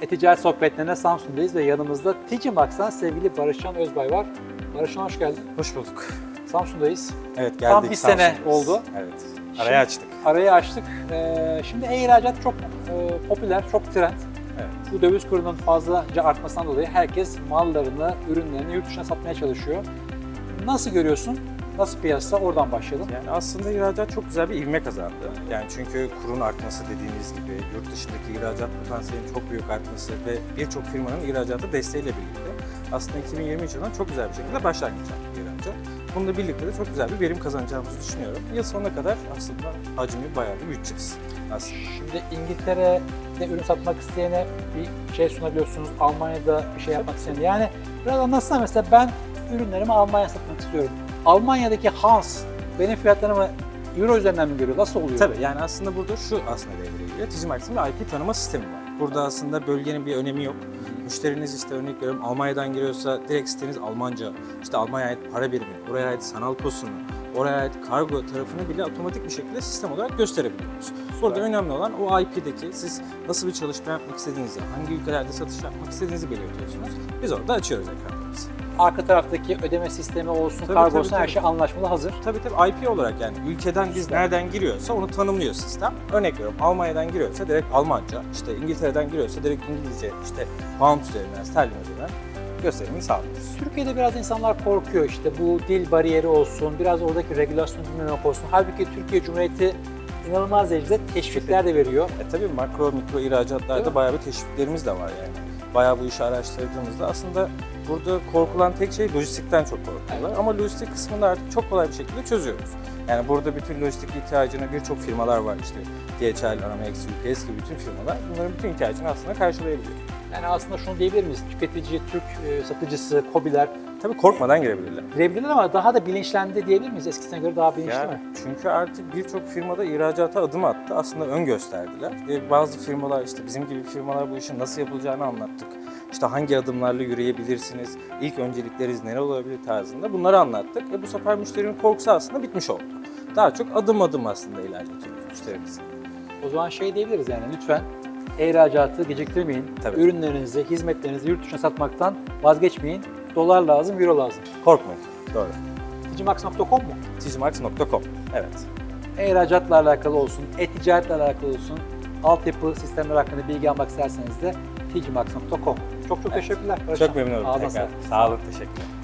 E-Ticaret Sohbetlerine Samsun'dayız ve yanımızda Ticimax'tan sevgili Barışcan Özbay var. Barışcan hoş geldin. Hoş bulduk. Samsun'dayız. Evet geldik. Tam bir sene oldu. Evet. Arayı açtık. Arayı açtık. Ee, şimdi e-ihracat çok e, popüler, çok trend. Evet. Bu döviz kurunun fazlaca artmasından dolayı herkes mallarını, ürünlerini yurt dışına satmaya çalışıyor. Nasıl görüyorsun? Nasıl piyasa? Oradan başlayalım. Yani aslında ihracat çok güzel bir ivme kazandı. Yani çünkü kurun artması dediğimiz gibi yurt dışındaki ihracat potansiyelinin çok büyük artması ve birçok firmanın ihracata desteğiyle birlikte aslında 2023 yılından çok güzel bir şekilde başlangıç yaptı ihracat. Bununla birlikte de çok güzel bir verim kazanacağımızı düşünüyorum. Yıl sonuna kadar aslında hacmi bayağı bir büyüteceğiz aslında. Şimdi İngiltere'de ürün satmak isteyene bir şey sunabiliyorsunuz. Almanya'da bir şey yapmak isteyene. Yani biraz anlatsana mesela ben ürünlerimi Almanya'ya satmak istiyorum. Almanya'daki Hans benim fiyatlarımı Euro üzerinden mi görüyor? Nasıl oluyor? Tabii yani aslında burada şu aslında devreye giriyor. Digimarket'in bir IP tanıma sistemi var. Burada aslında bölgenin bir önemi yok. Müşteriniz işte örnek veriyorum Almanya'dan giriyorsa direkt siteniz Almanca, işte Almanya'ya ait para birimi, oraya ait sanal posunu, oraya ait kargo tarafını bile otomatik bir şekilde sistem olarak gösterebiliyoruz. Burada önemli olan o IP'deki siz nasıl bir çalışma yapmak istediğinizi, hangi ülkelerde satış yapmak istediğinizi belirtiyorsunuz. Biz orada açıyoruz ekranlarımızı. Arka taraftaki ödeme sistemi olsun, Tabii, kargo olsun her şey anlaşmalı hazır. Tabii tabii IP olarak yani ülkeden biz nereden giriyorsa onu tanımlıyor sistem. Örnek veriyorum Almanya'dan giriyorsa direkt Almanca, işte İngiltere'den giriyorsa direkt İngilizce, işte pound üzerinden, sterlin üzerinden gösterimini sağlıyoruz. Türkiye'de biraz insanlar korkuyor işte bu dil bariyeri olsun, biraz oradaki regülasyonu bilmemek olsun. Halbuki Türkiye Cumhuriyeti inanılmaz derecede teşvikler de veriyor. E tabii makro mikro ihracatlarda bayağı bir teşviklerimiz de var yani. Bayağı bu işi araştırdığımızda aslında burada korkulan tek şey lojistikten çok korkuyorlar. Ama lojistik kısmını artık çok kolay bir şekilde çözüyoruz. Yani burada bütün lojistik ihtiyacını birçok firmalar var işte. DHL, Aramex, UPS gibi bütün firmalar bunların bütün ihtiyacını aslında karşılayabiliyor. Yani aslında şunu diyebilir miyiz? Tüketici, Türk e, satıcısı, kobiler Tabii korkmadan girebilirler. girebilirler ama daha da bilinçlendi diyebilir miyiz? Eskisine göre daha bilinçli mi? çünkü artık birçok firmada ihracata adım attı. Aslında ön gösterdiler. E, bazı firmalar işte bizim gibi firmalar bu işin nasıl yapılacağını anlattık. İşte hangi adımlarla yürüyebilirsiniz, ilk öncelikleriniz neler olabilir tarzında bunları anlattık. E, bu sefer müşterinin korkusu aslında bitmiş oldu. Daha çok adım adım aslında ilerletiyoruz müşterimizi. O zaman şey diyebiliriz yani lütfen ihracatı geciktirmeyin. Tabii. Ürünlerinizi, hizmetlerinizi yurt dışına satmaktan vazgeçmeyin. Dolar lazım, euro lazım. Korkmayın. Doğru. Ticimax.com mu? Ticimax.com. Evet. E-ihracatla alakalı olsun, e-ticaretle alakalı olsun, altyapı sistemler hakkında bilgi almak isterseniz de ticimax.com. Çok çok teşekkürler. Barışcan. Çok memnun oldum. Sağ olun, teşekkürler.